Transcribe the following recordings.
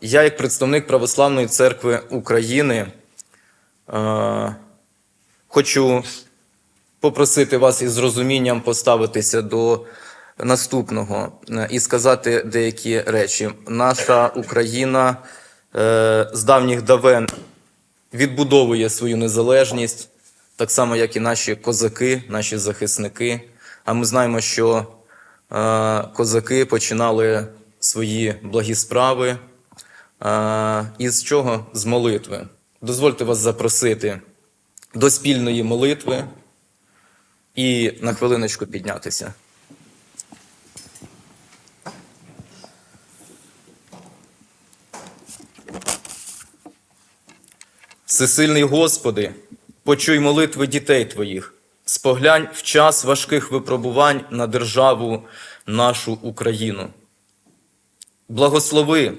я, як представник Православної церкви України, е, хочу попросити вас із розумінням поставитися до наступного е, і сказати деякі речі. Наша Україна е, з давніх давен відбудовує свою незалежність, так само, як і наші козаки, наші захисники. А ми знаємо, що козаки починали свої благі справи. Е, із чого? З молитви. Дозвольте вас запросити до спільної молитви і на хвилиночку піднятися. Всесильний Господи, почуй молитви дітей Твоїх, споглянь в час важких випробувань на державу нашу Україну. Благослови,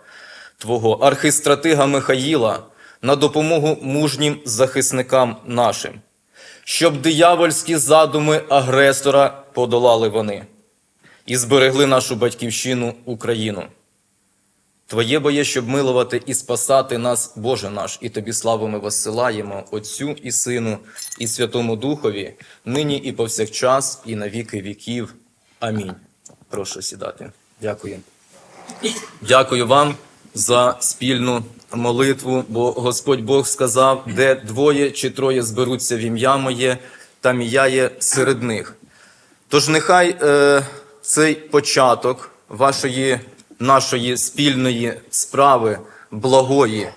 Твого архистратига Михаїла, на допомогу мужнім захисникам нашим, щоб диявольські задуми агресора подолали вони і зберегли нашу батьківщину Україну. Твоє бо є, щоб милувати і спасати нас, Боже наш, і тобі славу ми воссилаємо Отцю і Сину, і Святому Духові, нині і повсякчас, і на віки віків. Амінь. Прошу сідати. Дякую. Дякую вам за спільну молитву, бо Господь Бог сказав, де двоє чи троє зберуться в ім'я моє, там і я є серед них. Тож нехай е, цей початок вашої нашої спільної справи благої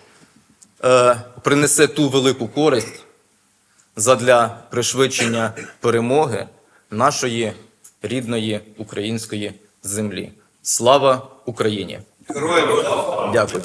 е, принесе ту велику користь задля пришвидшення перемоги нашої рідної української землі. Слава Україні! Героям! Дякую.